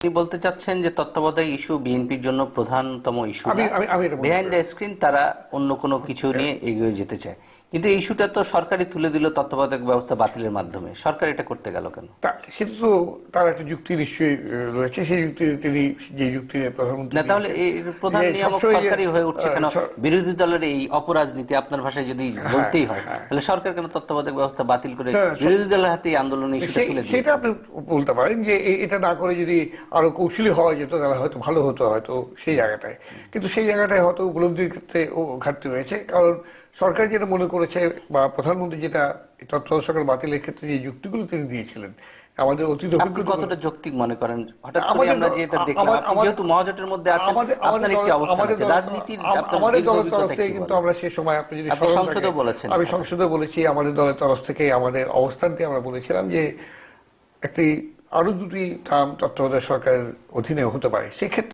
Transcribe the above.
আপনি বলতে চাচ্ছেন যে তত্ত্বাবধায়ক ইস্যু বিএনপির জন্য প্রধানতম ইস্যু বিহাইন্ড দ্য স্ক্রিন তারা অন্য কোনো কিছু নিয়ে এগিয়ে যেতে চায়। কিন্তু ইস্যুটা তো সরকারই তুলে দিল তত্ত্বাবধায়ক ব্যবস্থা বাতিলের মাধ্যমে। সরকার এটা করতে গেল কেন? সেটা তো তার একটা যুক্তি নিশ্চয়ই রয়েছে। সেই যুক্তি তিনি যে যুক্তি প্রধানমন্ত্রী না তাহলে প্রধান নিয়ামক সরকারই হয়ে উঠছে কেন? বিরোধী দলের এই অপরাজনীতি আপনার ভাষায় যদি বলতেই হয় হ্যাঁ। তাহলে সরকার কেন তত্ত্বাবধায়ক ব্যবস্থা বাতিল করে বিরোধী দলের হাতে এই আন্দোলনের ইস্যুটা তুলে দিল সেটা আপনি বলতে পারেন যে এটা না করে যদি আরও কৌশলী হওয়া যেত তাহলে হয়তো ভালো হতো হয়তো সেই জায়গাটায়। কিন্তু সেই জায়গাটায় হয়তো উপলব্ধির ক্ষেত্রে ঘাটতি রয়েছে। কারণ সরকার যেটা মনে করেছে বা প্রধানমন্ত্রী যেটা তত্ত্বাবধায়ক সরকার বাতিলের ক্ষেত্রে যে যুক্তিগুলো তিনি দিয়েছিলেন আমাদের অতীত আপনি কতটা যৌক্তিক মনে করেন? হঠাৎ করে আমরা যে এটা দেখলাম আপনি যেহেতু মহাজোটের মধ্যে আছেন আপনার একটি অবস্থান আছে। রাজনীতির আমাদের দলের তরফ থেকে কিন্তু আমরা সে সময় আপনি যদি থাকে, বলেছেন। আমি। সংসদে বলেছি আমাদের দলের তরফ থেকে আমাদের অবস্থানটি আমরা বলেছিলাম যে একটি আরও দুটি টার্ম তত্ত্বাবধায়ক সরকারের অধীনে হতে পারে। সেক্ষেত্রে